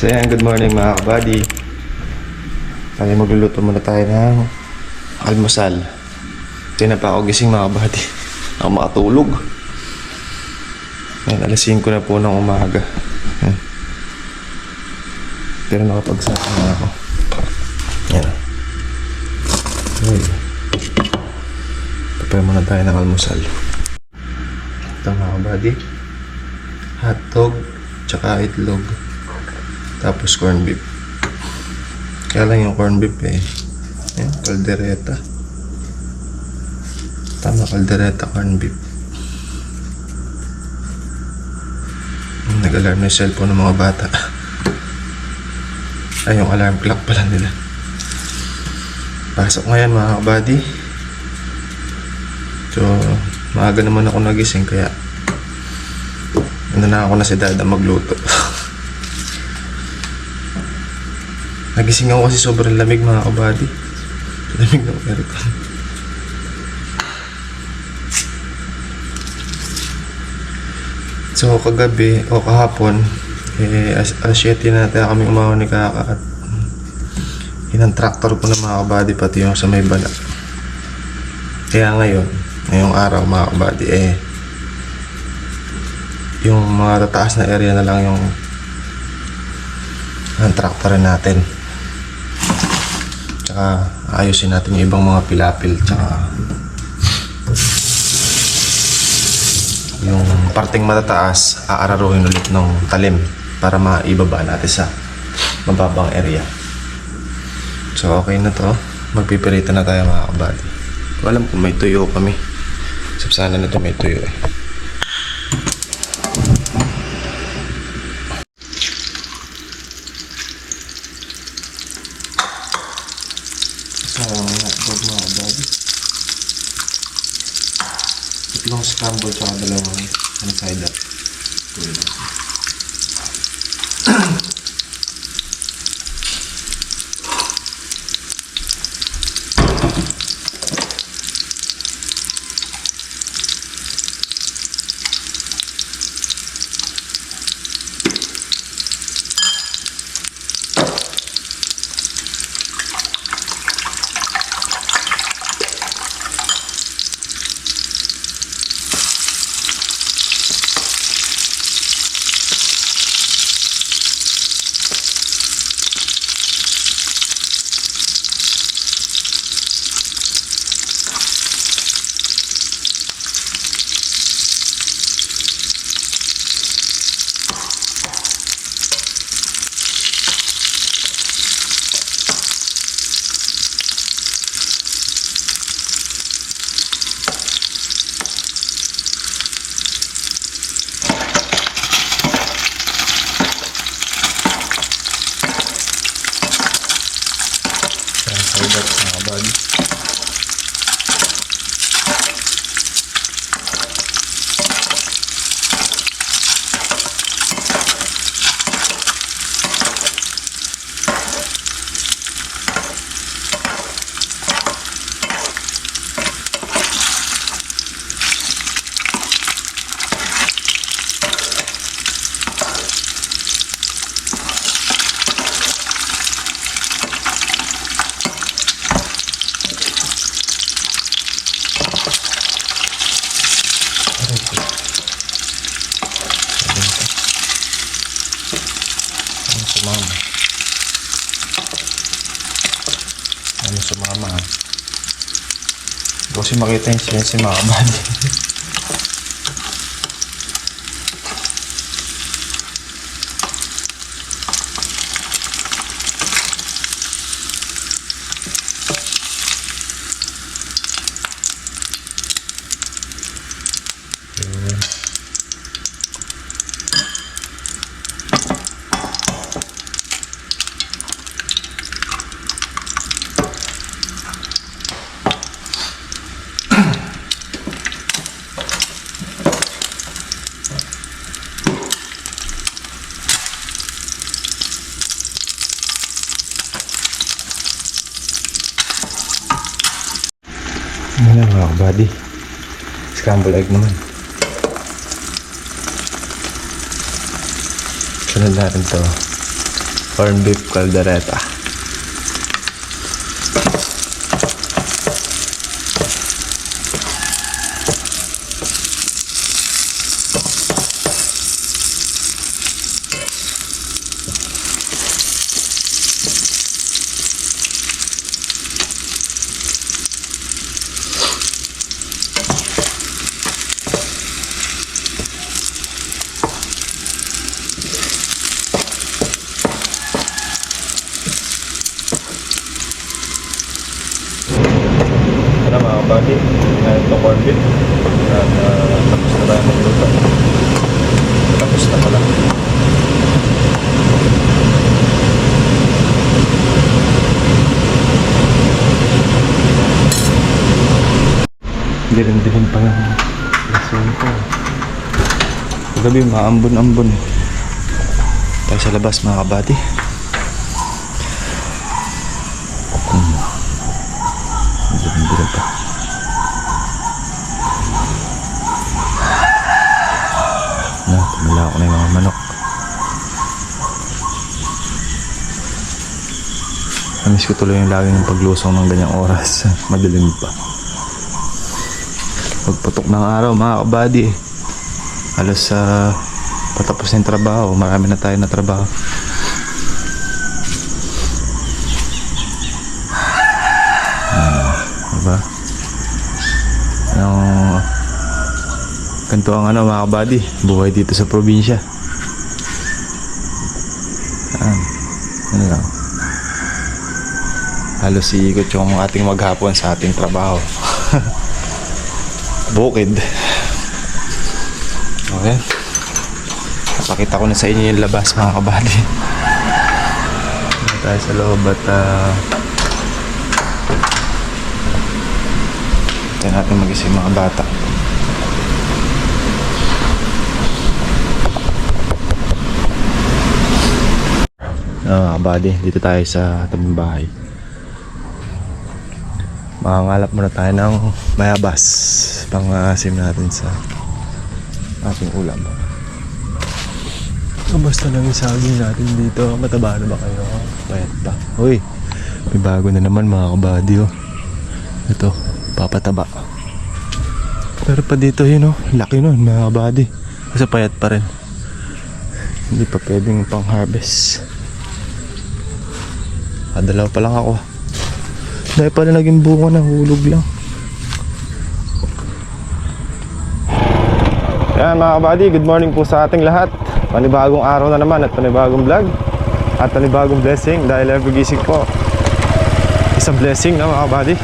So yan, good morning mga kabady. Tayo magluluto muna tayo ng almusal. Hindi na pa ako gising mga kabady. Ako makatulog. Ngayon, alas 5 na po ng umaga. Yan. Pero nakapagsaka na ako. Yan. Uy. Prepare muna tayo ng almusal. Ito mga kabady. Hotdog, tsaka itlog. Tapos corn beef. Kaya lang yung corn beef eh. Yan, kaldereta. Tama, kaldereta corn beef. Nag-alarm na yung cellphone ng mga bata. Ay, yung alarm clock pala nila. Pasok ngayon mga kabady. So, maaga naman ako nagising kaya ano na ako na si Dada magluto. Nagising ako kasi sobrang lamig mga kabady. Lamig ng aircon. So kagabi o kahapon, eh, as, as 7 na tayo kami umawa ni Kaka at inang tractor ko na mga kabady pati yung sa may bala. Kaya ngayon, ngayong araw mga kabady eh, yung mga tataas na area na lang yung ang traktorin natin. Tsaka ayusin natin yung ibang mga pilapil tsaka yung parting matataas aararuhin ulit ng talim para maibaba natin sa mababang area. So okay na to. Magpipirita na tayo mga kabady. Ko alam kung may tuyo kami. Sapsana na to may tuyo eh. So, mga kabady. Itlong scramble tsaka dalawang one side up. Tuloy lang. Makita yung siya si kabady. Yun. Kabady? Scramble egg naman. Sunod natin to. corn beef caldereta. Ito na mga kapatid, kinain ito corn beef. At uh, tapos na tayo magluto. Tapos na pala. Dilim-dilim pa ng lasong ko. Gabi, maambon-ambon. Tayo sa labas mga kabati. Dilim-dilim pa. Na, tumula na yung manok. Namiss ko tuloy yung laging paglusong ng ganyang oras. Madilim pa. Pagputok ng araw, mga kabady. Halos sa patapos na trabaho. Marami na tayo na trabaho. Diba? Yung ganito ang ano mga kabady, buhay dito sa probinsya. Yan. Ano lang. Halos iikot yung ating maghapon sa ating trabaho. Bukid. Okay. Napakita ko na sa inyo yung labas mga kabady. Tayo sa loob at ah, Tayo natin magising mga bata. Ah, buddy, dito tayo sa tabing bahay. Makangalap muna tayo ng mayabas pang asim natin sa ating ulam. Kamusta lang yung saging natin dito? Mataba na ba kayo? Payat pa. Uy, may bago na naman mga kabady oh. Ito, papataba. Pero pa dito yun oh, laki nun mga kabady. Kasi payat pa rin. Hindi pa pwedeng pang harvest. Ah, dalawa pa lang ako. Dahil pala naging bunga na hulog lang. Yan mga kabady, good morning po sa ating lahat. Panibagong araw na naman at panibagong vlog. At panibagong blessing dahil every gising po. Isang blessing na mga kabady.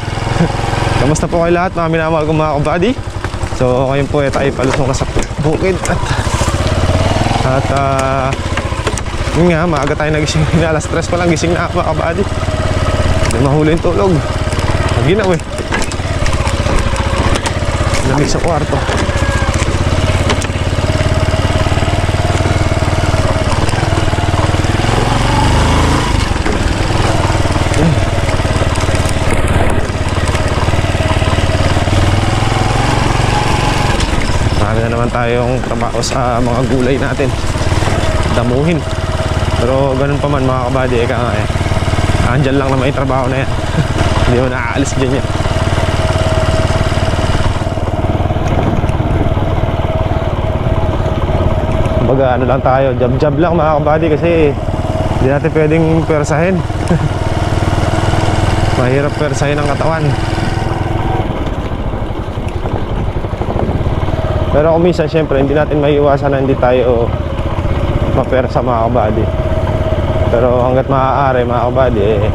Kamusta po kayo lahat mga minamahal mga kabady? So ngayon po ay tayo palusong na sa bukid at at ah yun nga, maaga tayo nagising. Alas stress pa lang gising na mga kabady. Hindi mahuli yung tulog. Maginaw eh. Lamig sa kwarto. Marami na naman tayong trabaho sa mga gulay natin. Damuhin. Pero ganun pa man mga kabady, eka nga eh. Andyan lang naman yung trabaho na yan. Hindi mo naaalis dyan yan. Kumbaga ano lang tayo, jab-jab lang mga kabady kasi hindi natin pwedeng persahin. Mahirap persahin ang katawan. Pero kung minsan syempre hindi natin maiiwasan na hindi tayo mapersa mga kabady. Pero hanggat maaari mga kabady eh,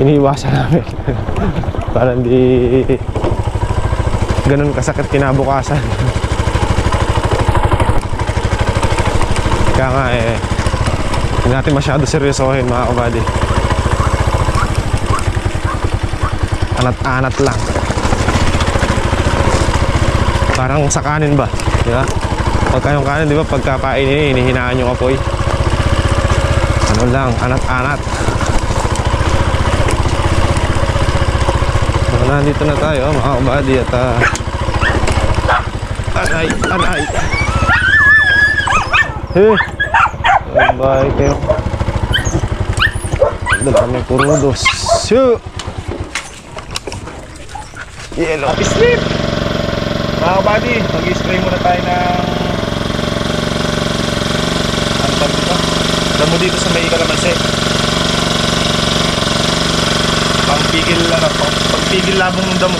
iniiwasan namin. Para hindi ganun kasakit kinabukasan. Kaya nga eh, hindi natin masyado seryosohin mga kabady. Anat-anat lang. Parang sa kanin ba? Di ba? Pagka yung kanin, di ba? Pagka painin, hinihinaan yung apoy. Ano lang, anat-anat. So, nandito na tayo, mga kabady, at ah, aray, aray. Eh, Bye kayo. Doon kami kurudos. Shoo! Yellow slip! Mga kabady, mag-spray muna tayo ng ano tawag dito? Damo dito sa may kalamansi. Pangpigil ano, pang, pangpigil labong ng damo.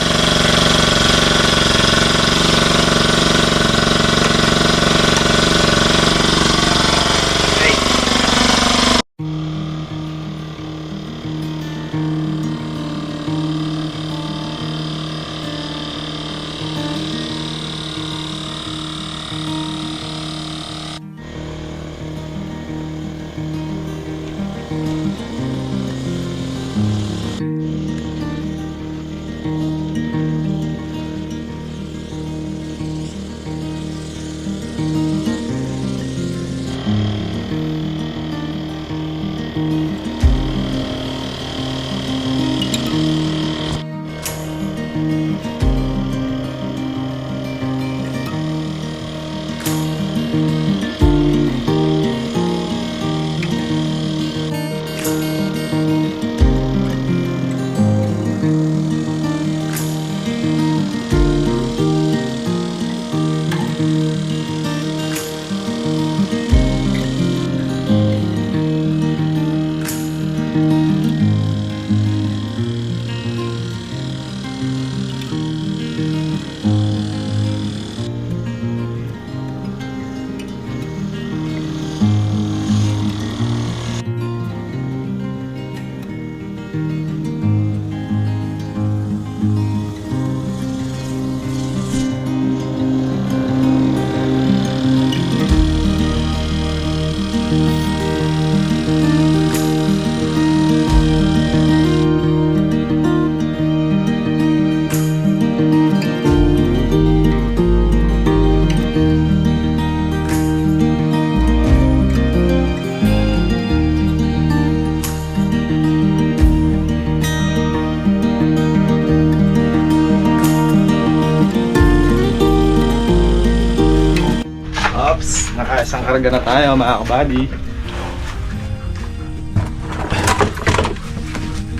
Nakaisang karga na tayo mga kabady.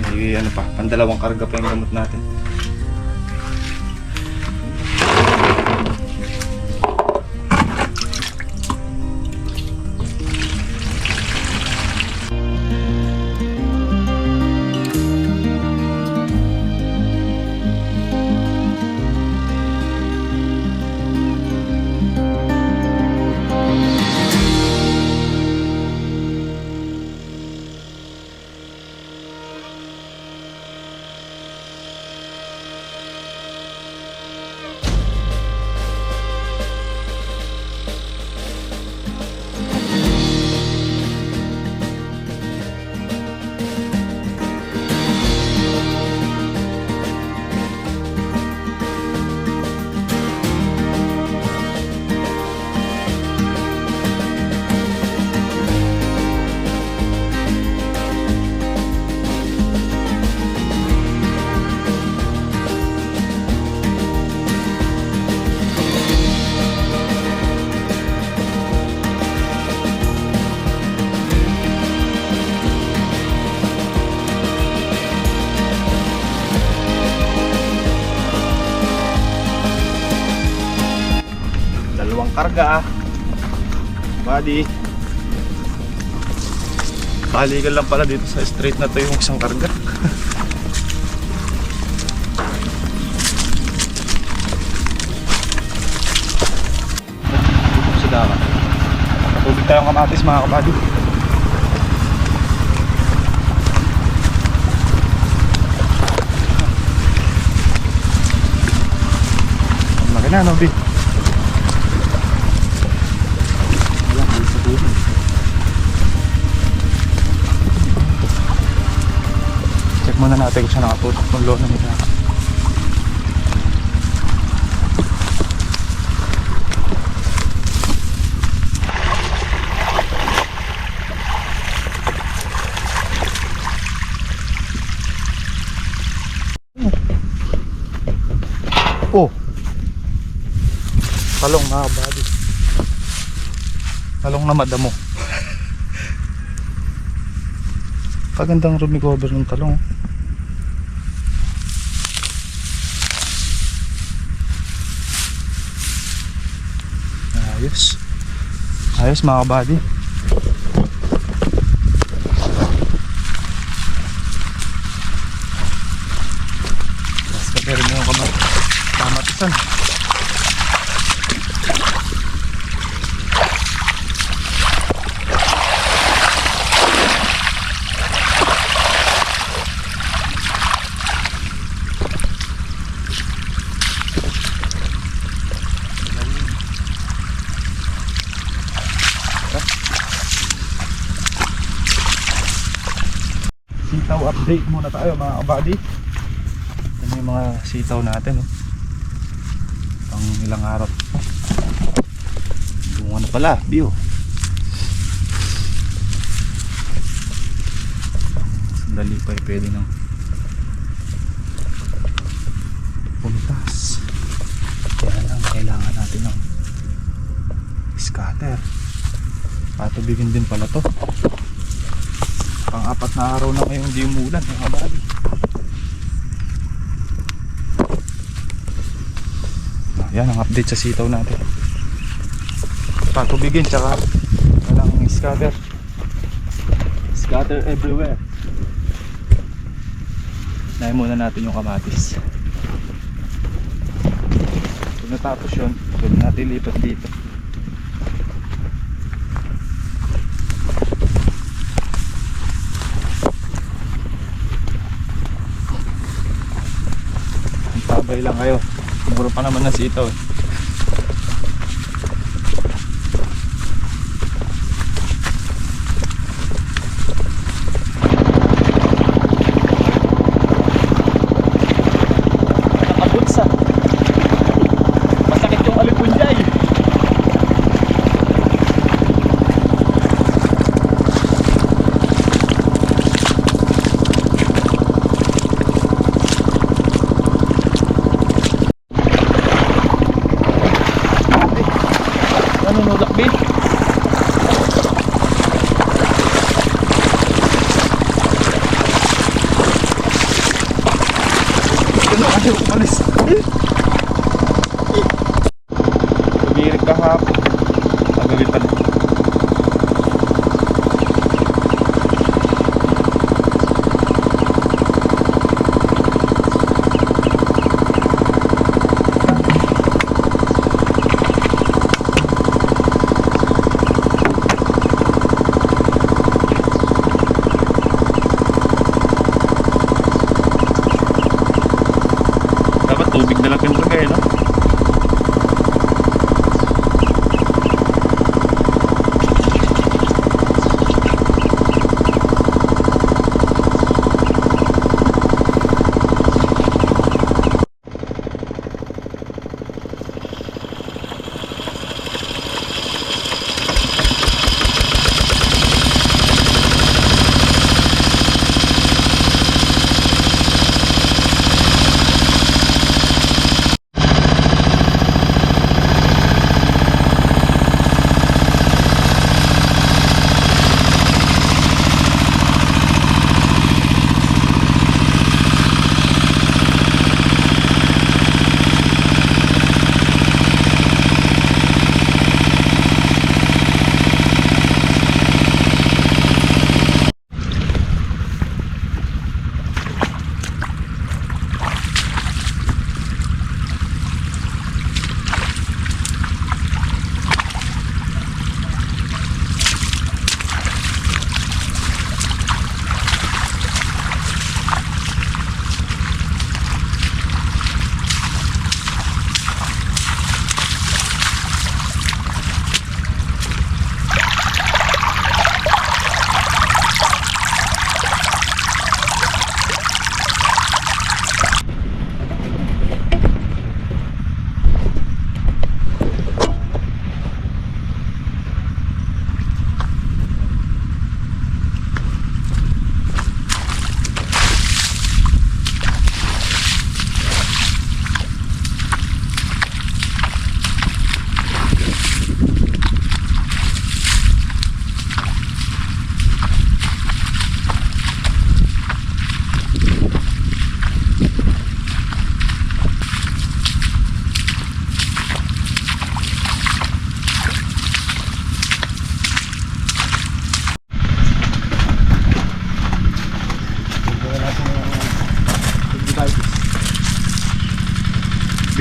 May ano pa, pandalawang karga pa yung gamot natin. Karga ah. Buddy. Balikan lang pala dito sa street na to yung isang karga. Sa dagat. Tubig tayong kamatis mga kabady. Ang laki na no, Bi? Muna natin kung siya nakatutok ng lona nila. Oh. Talong mga buddy. Talong na madamo. Kagandang room cover ng talong. Ayos mga kabady. Update muna tayo mga kabady. Ito yung mga sitaw natin. Oh. Pang ilang araw. Bunga na pala, view. Sandali pa eh, pwede nang puntas. Kaya lang, kailangan natin ng scatter. Patubigin din pala to. Pang-apat na araw na ngayong di umulan, mga. Ah, Yan ang update sa sitaw natin. Patubigin tsaka walang scatter. Scatter everywhere. Nahin muna natin yung kamatis. Kung natapos yun, pwede natin lipat dito. Tabay lang kayo. Siguro pa naman na sitaw. eh.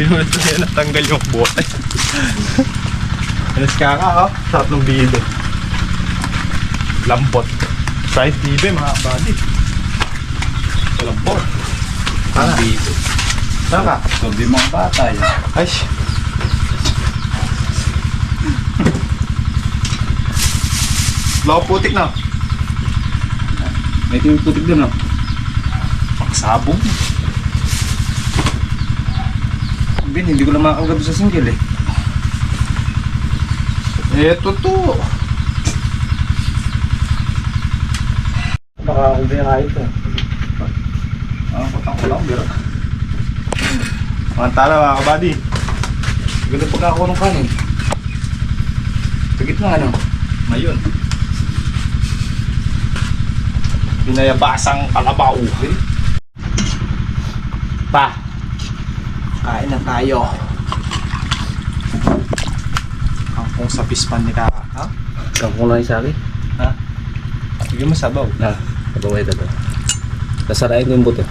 Pinunod ko yan natanggal yung bote. Alas ka ka, oh. Sarap ng bido. Lambot. Fried bibe, mga kabady. Lambot. Tara. Dito. Tara. Sabi mga bata yan. Ay. Loko putik na. May tiniputik din no? Pangsabong. Bin, hindi ko lang makakagab sa single eh. Eto to. Baka ako binakain ito. Ah, patang ko lang, biro. Mga tala mga kabady. Ganda pagka ako ng kanin. Sa gitna ano? Mayon. Pinayabasang kalabaw. Pa. Kain na tayo. Kangkong sa pispan ni Kaka. Ha? Kangkong lang sa akin. Ha? Sige mo sabaw. Na, pagaway ito to. Nasarayin ko yung buto.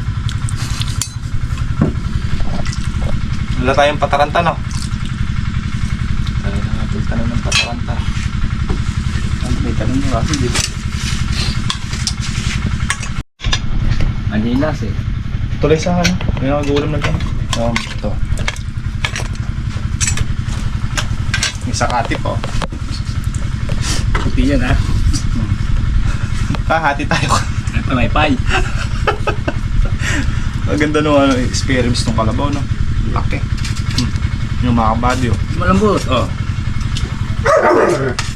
Wala tayong pataranta no? Tayo na nga punta na ng pataranta. May tanong mo kasi dito. Anilas eh. Tuloy sa ano? May nakagulam na dyan. Um, ito. May sakatip oh. Puti yan ah. Kahati tayo. Ito may pie. Ang ganda nung ano, experience ng kalabaw no? Laki. Hmm. Yung mga kabady oh. Malambot. Oh.